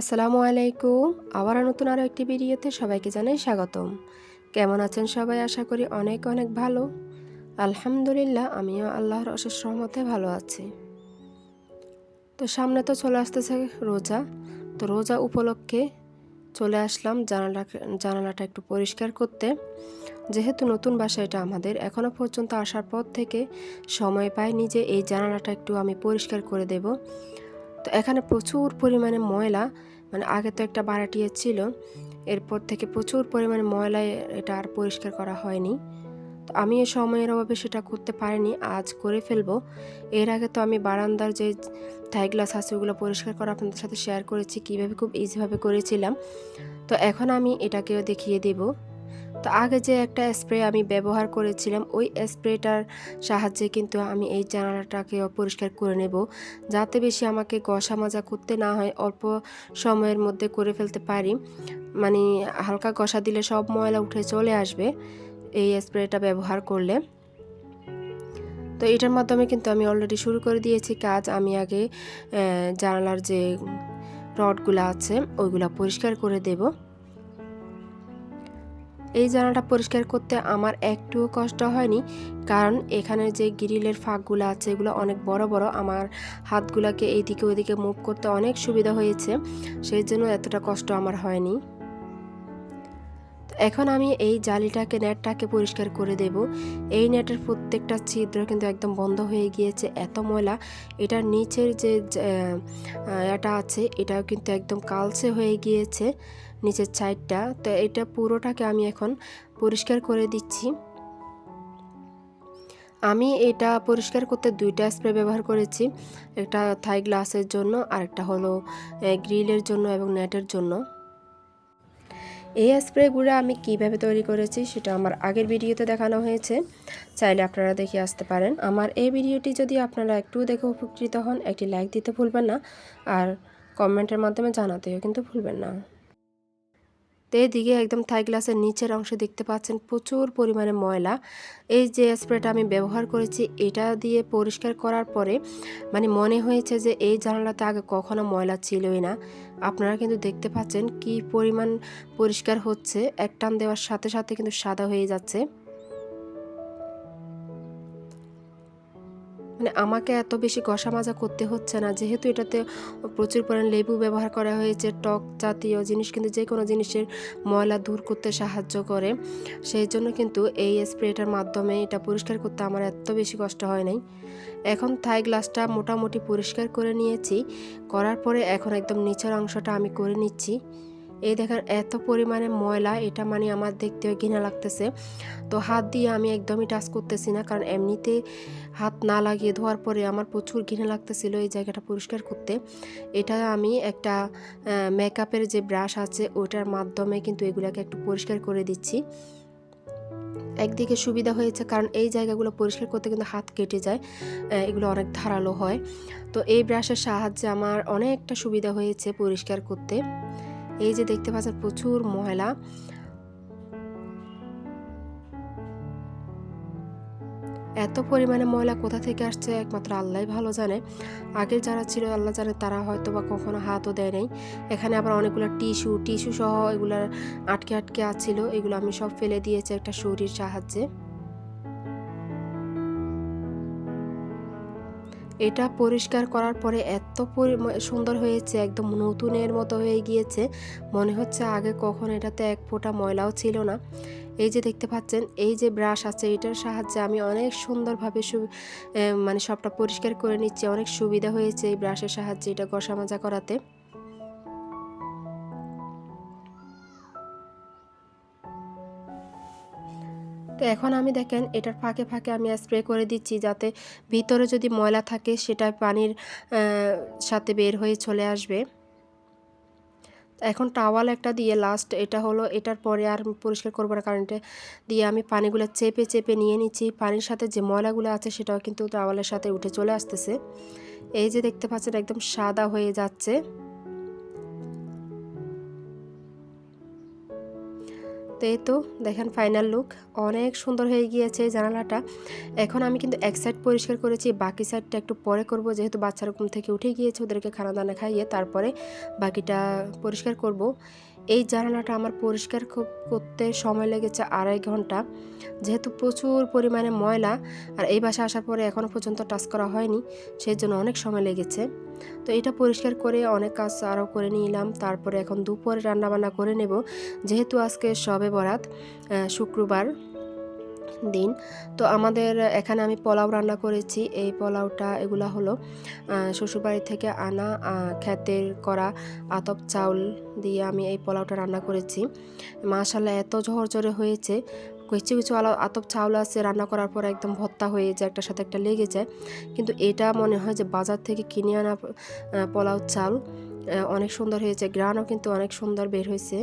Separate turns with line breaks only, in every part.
আসসালামু আলাইকুম। আবার নতুন আরও একটি ভিডিওতে সবাইকে জানাই স্বাগতম। কেমন আছেন সবাই? আশা করি অনেক অনেক ভালো। আলহামদুলিল্লাহ, আমিও আল্লাহর অশেষ রহমতে ভালো আছি। তো সামনে তো চলে আসতেছে রোজা। তো রোজা উপলক্ষে চলে আসলাম জানালা, জানালাটা একটু পরিষ্কার করতে। যেহেতু নতুন বাসা এটা আমাদের এখনও পর্যন্ত আসার পর থেকে সময় পাইনি যে এই জানালাটা একটু আমি পরিষ্কার করে দেব। তো এখানে প্রচুর পরিমাণে ময়লা মানে আগে তো একটা বারাটিয়া ছিল, এরপর থেকে প্রচুর পরিমাণে ময়লা এটা আর পরিষ্কার করা হয়নি। তো আমি এই সময়ের অভাবে সেটা করতে পারিনি, আজ করে ফেলব। এর আগে তো আমি বারান্দার যে থাই গ্লাস আছে ওগুলো পরিষ্কার করা আপনাদের সাথে শেয়ার করেছি, কীভাবে খুব ইজিভাবে করেছিলাম। তো এখন আমি এটাকেও দেখিয়ে দেবো। তো আগে যে একটা স্প্রে আমি ব্যবহার করেছিলাম, ওই স্প্রেটার সাহায্যে কিন্তু আমি এই জানালাটাকে পরিষ্কার করে নেব। যাতে বেশি আমাকে গসা মাজা করতে না হয়, অল্প সময়ের মধ্যে করে ফেলতে পারি। মানে হালকা গসা দিলে সব ময়লা উঠে চলে আসবে এই স্প্রেটা ব্যবহার করলে। তো এটার মাধ্যমে কিন্তু আমি অলরেডি শুরু করে দিয়েছি কাজ। আমি আগে জানালার যে রডগুলো আছে, ওইগুলো পরিষ্কার করে দেবো। এই জানালাটা পরিষ্কার করতে আমার একটুও কষ্ট হয়নি, কারণ এখানে যে গ্রিলের ফাঁকগুলো আছে, এগুলো অনেক বড় বড়। আমার হাতগুলোকে এইদিকে ওইদিকে মুভ করতে অনেক সুবিধা হয়েছে, সেই জন্য এতটা কষ্ট আমার হয়নি। এখন আমি এই জালিটাকে, নেটটাকে পরিষ্কার করে দেব। এই নেটের প্রত্যেকটা ছিদ্র কিন্তু একদম বন্ধ হয়ে গিয়েছে, এত ময়লা। এটার নিচের যে এটা আছে, এটাও কিন্তু একদম কালচে হয়ে গিয়েছে নিচের সাইডটা। তো এটা পুরোটাকে আমি এখন পরিষ্কার করে দিচ্ছি। আমি এটা পরিষ্কার করতে দুইটা স্প্রে ব্যবহার করেছি, একটা থাই গ্লাসের জন্য আর একটা হলো গ্রিলের জন্য এবং নেটের জন্য। এই স্প্রেগুলো আমি কীভাবে তৈরি করেছি সেটা আমার আগের ভিডিওতে দেখানো হয়েছে। চাইলে আপনারা দেখে আসতে পারেন। আমার এই ভিডিওটি যদি আপনারা একটু দেখে উপকৃত হন, একটি লাইক দিতে ভুলবেন না। আর কমেন্টের মাধ্যমে জানাতেও কিন্তু ভুলবেন না। তো এদিকে একদম থাই গ্লাসের নিচের অংশে দেখতে পাচ্ছেন প্রচুর পরিমাণে ময়লা। এই যে স্প্রেটা আমি ব্যবহার করেছি, এটা দিয়ে পরিষ্কার করার পরে মানে মনে হয়েছে যে এই জানালাতে আগে কখনো ময়লা ছিলই না। আপনারা কিন্তু দেখতে পাচ্ছেন কি পরিমাণ পরিষ্কার হচ্ছে। এক টান দেওয়ার সাথে সাথে কিন্তু সাদা হয়ে যাচ্ছে। মানে আমাকে এত বেশি ঘষা মাজা করতে হচ্ছে না। যেহেতু এটাতে প্রচুর পরিমাণে লেবু ব্যবহার করা হয়েছে, টক জাতীয় জিনিস, কিন্তু যে কোনো জিনিসের ময়লা দূর করতে সাহায্য করে। সেই জন্য কিন্তু এই স্প্রেটার মাধ্যমে এটা পরিষ্কার করতে আমার এত বেশি কষ্ট হয় নাই। এখন থাই গ্লাসটা মোটামুটি পরিষ্কার করে নিয়েছি। করার পরে এখন একদম নিচের অংশটা আমি করে নিচ্ছি। এই দেখেন এত পরিমাণে ময়লা, এটা মানে আমার দেখতে ঘৃণা লাগতেছে। তো হাত দিয়ে আমি একদমই টাচ করতেছি না, কারণ এমনিতে হাত না লাগিয়ে ধোয়ার পরে আমার প্রচুর ঘৃণা লাগতেছিল এই জায়গাটা পরিষ্কার করতে। এটা আমি একটা মেকআপের যে ব্রাশ আছে, ওটার মাধ্যমে কিন্তু এগুলাকে একটু পরিষ্কার করে দিচ্ছি। একদিকে সুবিধা হয়েছে, কারণ এই জায়গাগুলো পরিষ্কার করতে কিন্তু হাত কেটে যায় এগুলো অনেক ধারালো হয়। তো এই ব্রাশের সাহায্যে আমার অনেকটা সুবিধা হয়েছে পরিষ্কার করতে। এই যে দেখতে পাচ্ছেন প্রচুর ময়লা। এত পরিমাণে ময়লা কোথা থেকে আসছে একমাত্র আল্লাহ ভালো জানে। আগে যারা ছিল, আল্লাহ জানে তারা হয়তো বা কখনো হাতও দেয় নাই। এখানে আবার অনেকগুলো টিস্যু টিস্যু সহ এগুলো আটকে আটকে আছিল। এগুলো আমি সব ফেলে দিয়েছি একটা শরীর সাহায্যে। এটা পরিষ্কার করার পরে এত সুন্দর হয়েছে, একদম নতুনের মতো হয়ে গিয়েছে। মনে হচ্ছে আগে কখন এটাতে এক ফোঁটা ময়লাও ছিল না। এই যে দেখতে পাচ্ছেন, এই যে ব্রাশ আছে, এটার সাহায্যে আমি অনেক সুন্দরভাবে সু মানে সবটা পরিষ্কার করে নিচ্ছি। অনেক সুবিধা হয়েছে এই ব্রাশের সাহায্যে এটা ঘষা মাজা করাতে। তো এখন আমি দেখেন এটার ফাঁকে ফাঁকে আমি স্প্রে করে দিচ্ছি যাতে ভিতরে যদি ময়লা থাকে সেটা পানির সাথে বের হয়ে চলে আসবে। এখন টাওয়াল একটা দিয়ে লাস্ট এটা হলো, এটার পরে আর পরিষ্কার করব না কারণ এটা দিয়ে আমি পানিগুলো চেপে চেপে নিয়ে নিচ্ছি। পানির সাথে যে ময়লাগুলো আছে সেটাও কিন্তু টাওয়ালের সাথে উঠে চলে আসতেছে। এই যে দেখতে পাচ্ছেন একদম সাদা হয়ে যাচ্ছে। তো এই তো দেখেন ফাইনাল লুক অনেক সুন্দর হয়ে গিয়েছে জানালাটা। এখন আমি কিন্তু এক সাইড পরিষ্কার করেছি, বাকি সাইডটা একটু পরে করব, যেহেতু বাচ্চারা ঘুম থেকে উঠে গিয়েছে, ওদেরকে খানা দানা খাইয়ে তারপরে বাকিটা পরিষ্কার করব। এই জানালাটা আমার পরিষ্কার খুব করতে সময় লেগেছে আড়াই ঘণ্টা। যেহেতু প্রচুর পরিমাণে ময়লা আর এই বাসা আসার পরে এখনও পর্যন্ত টাচ করা হয়নি সেই জন্য অনেক সময় লেগেছে। তো এটা পরিষ্কার করে অনেক কাজ আরও করে নিলাম, তারপরে এখন দুপুরে রান্নাবান্না করে নেব। যেহেতু আজকে সবে বরাত শুক্রবার দিন। তো আমাদের এখানে আমি পোলাও রান্না করেছি। এই পোলাওটা, এগুলো হলো শ্বশুরবাড়ি থেকে আনা খেতের করা আতপ চাউল দিয়ে আমি এই পোলাওটা রান্না করেছি। মাশাল্লাহ এত ঝরঝরে হয়েছে। কিছু কিছু আলো, আতপ চাউল আছে, রান্না করার পর একদম ভত্তা হয়ে যায়, একটার সাথে একটা লেগে যায়। কিন্তু এটা মনে হয় যে বাজার থেকে কিনে আনা পোলাও চাল অনেক সুন্দর হয়েছে। গ্রানও কিন্তু অনেক সুন্দর বের হয়েছে।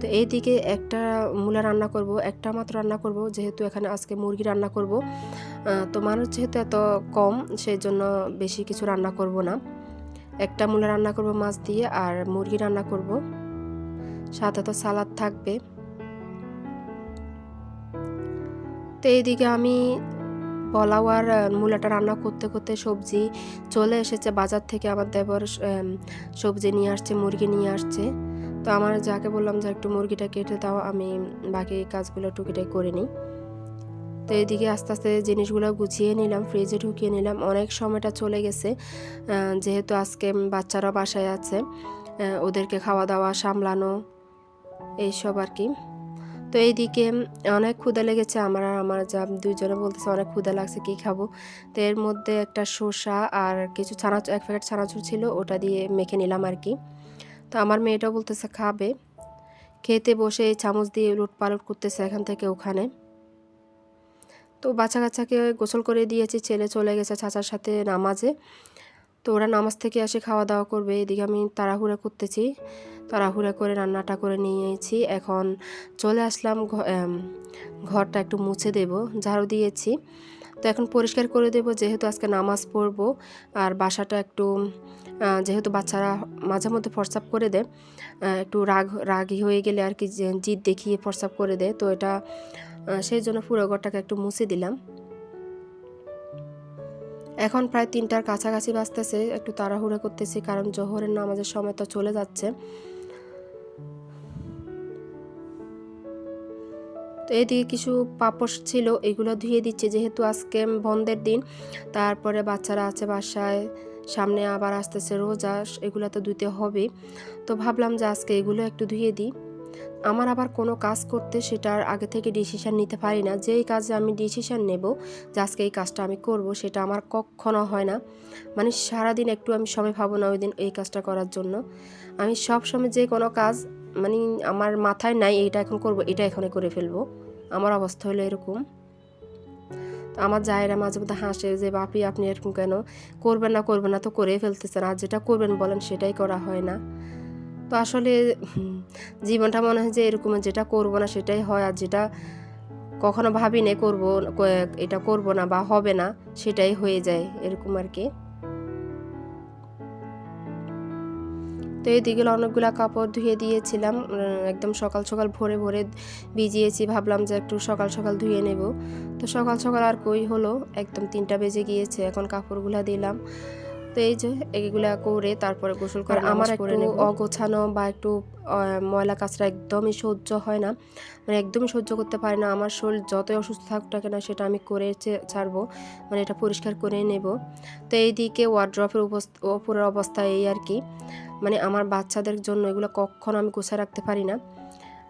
তো এইদিকে একটা মূলা রান্না করব, একটা মাত্র রান্না করব, যেহেতু এখানে আজকে মুরগি রান্না করব। তো মানুষ যেহেতু এত কম সেই জন্য বেশি কিছু রান্না করব না। একটা মূলা রান্না করব মাছ দিয়ে, আর মুরগি রান্না করব। সাথে তো সালাদ থাকবে। তো এইদিকে আমি পোলাও আর মূলাটা রান্না করতে করতে সবজি চলে এসেছে বাজার থেকে। আমার দেবর সবজি নিয়ে আসছে, মুরগি নিয়ে আসছে। তো আমার যাকে বললাম যে একটু মুরগিটা কেটে দাও, আমি বাকি কাজগুলো টুকিটাই করে নিই। তো এদিকে আস্তে আস্তে জিনিসগুলো গুছিয়ে নিলাম ফ্রিজে ঢুকিয়ে নিলাম। অনেক সময়টা চলে গেছে যেহেতু আজকে বাচ্চারা বাসায় আছে ওদেরকে খাওয়া দাওয়া সামলানো, এইসব আর কি। তো এইদিকে অনেক ক্ষুদা লেগেছে আমার আর আমার যা দুইজনে বলতেছে অনেক ক্ষুদা লাগছে, কি খাব? তো এর মধ্যে একটা শসা আর কিছু ছানা, এক প্যাকেট ছানাচুর ছিল, ওটা দিয়ে মেখে নিলাম আর কি। আমার মেয়েটাও বলতেছে, খাবে। খেতে বসে চামচ দিয়ে লুট পালট করতেছে এখান থেকে ওখানে। তো বাচ্চা কাচ্চাকে গোসল করে দিয়েছি, ছেলে চলে গেছে চাচার সাথে নামাজে। তো ওরা নামাজ থেকে আসে খাওয়া দাওয়া করবে। এদিকে আমি তাড়াহুড়া করতেছি। তাড়াহুড়া করে রান্নাটা করে নিয়েছি। এখন চলে আসলাম ঘরটা একটু মুছে দেব। ঝাড়ু দিয়েছি। তো এখন পরিষ্কার করে দেব, যেহেতু আজকে নামাজ পড়ব। আর বাসাটা একটু যেহেতু বাচ্চারা মাঝে মধ্যে ফর্সাপ করে দেয় একটু রাগ, রাগি হয়ে গেলে আর কি জিদ দেখিয়ে ফর্সাপ করে দেয়। তো এটা সেই জন্য পুরো ঘরটাকে একটু মুছে দিলাম। এখন প্রায় তিনটার কাছাকাছি বাঁচতেছে একটু তাড়াহুড়ো করতেছি, কারণ জোহরের নামাজের সময় তো চলে যাচ্ছে। তো এদিকে কিছু পাপড় ছিল, এগুলো ধুয়ে দিচ্ছে যেহেতু আজকে বন্ধের দিন। তারপরে বাচ্চারা আছে বাসায়, সামনে আবার আসতেছে রোজা, এগুলো তো ধুতে হবে। তো ভাবলাম যে আজকে এগুলো একটু ধুয়ে দিই। আমার আবার কোনো কাজ করতে সেটার আগে থেকে ডিসিশান নিতে পারি না। যেই কাজে আমি ডিসিশান নেব, যে আজকে এই কাজটা আমি করব, সেটা আমার কখনো হয় না। মানে সারাদিন একটু আমি সময় পাবো না ওই দিন এই কাজটা করার জন্য। আমি সব সময় যে কোনো কাজ মানে আমার মাথায় নাই এটা এখন করব, এটা এখানে করে ফেলব। আমার অবস্থা হলো এরকম। আমার জায়েরা মাঝে মধ্যে হাসে যে, বাপি, আপনি এরকম কেন? করবেন না করবেন না তো করেই ফেলতেছেন, আর যেটা করবেন বলেন সেটাই করা হয় না। তো আসলে জীবনটা মনে হয় যে, এরকম যেটা করব না সেটাই হয়, আর যেটা কখনো ভাবি নে করব এটা করব না বা হবে না সেটাই হয়ে যায়, এরকম আর কি। তো এইদিকে অনেকগুলো কাপড় ধুয়ে দিয়েছিলাম। একদম সকাল সকাল ভোরে ভোরে ভিজিয়েছি। ভাবলাম যে একটু সকাল সকাল ধুয়ে নেব। তো সকাল সকাল আর কই হলো? একদম তিনটা বেজে গিয়েছে। এখন কাপড়গুলো দিলাম। তো এই যে এগুলা করে তারপরে গোসল করে আমার একটু অগোছানো বা একটু ময়লা কাঁচরা একদমই সহ্য হয় না। মানে একদমই সহ্য করতে পারি না। আমার শরীর যতই অসুস্থ থাকুক না কেন সেটা আমি করে ছাড়বো। মানে এটা পরিষ্কার করে নেব। তো এইদিকে ওয়ার্ড্রপের ওপরের অবস্থা এই আর কি। মানে আমার বাচ্চাদের জন্য এগুলো কখনো আমি গুছিয়ে রাখতে পারি না।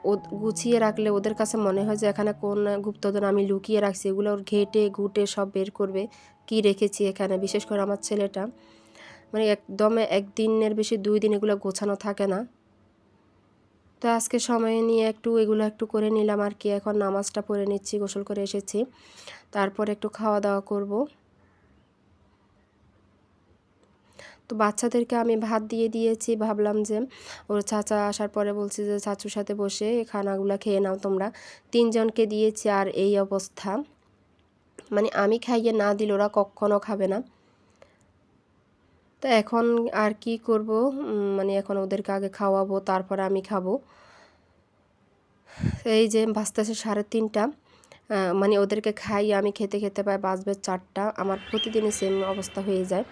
ও গুছিয়ে রাখলে ওদের কাছে মনে হয় যে এখানে কোন গুপ্তধন আমি লুকিয়ে রাখছি, এগুলো ওর ঘেটে, ঘুটে সব বের করবে, কি রেখেছি এখানে, বিশেষ করে আমার ছেলেটা। মানে একদমে একদিনের বেশি দুই দিন এগুলো গোছানো থাকে না। তো আজকে সময় নিয়ে একটু এগুলো একটু করে নিলাম আর কি, এখন নামাজটা পড়ে নিচ্ছি, গোসল করে এসেছি। তারপর একটু খাওয়া দাওয়া করব। তো বাচ্চাদেরকে আমি ভাত দিয়ে দিয়েছি। ভাবলাম যে ওর চাচা আসার পরে বলছি যে, চাচুর সাথে বসে খানাগুলো খেয়ে নাও তোমরা। তিনজনকে দিয়েছি আর এই অবস্থা। মানে আমি খাইয়ে না দিলে ওরা কখনও খাবে না। তো এখন আর কি করব? মানে এখন ওদেরকে আগে খাওয়াবো, তারপরে আমি খাব। এই যে বাজতেছে সাড়ে তিনটা। মানে ওদেরকে খাই আমি খেতে খেতে পাই বাজবে চারটা। আমার প্রতিদিনই সেম অবস্থা হয়ে যায়।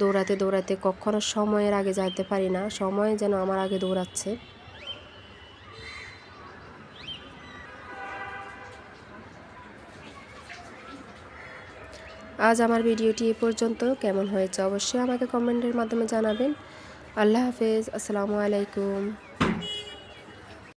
দৌড়াতে দৌড়াতে কখনো সময়ের আগে যাইতে পারি না। সময় যেন আমার আগে দৌড়াচ্ছে। আজ আমার ভিডিওটি এ পর্যন্ত। কেমন হয়েছে অবশ্যই আমাকে কমেন্টের মাধ্যমে জানাবেন। আল্লাহ হাফেজ। আসসালামু আলাইকুম।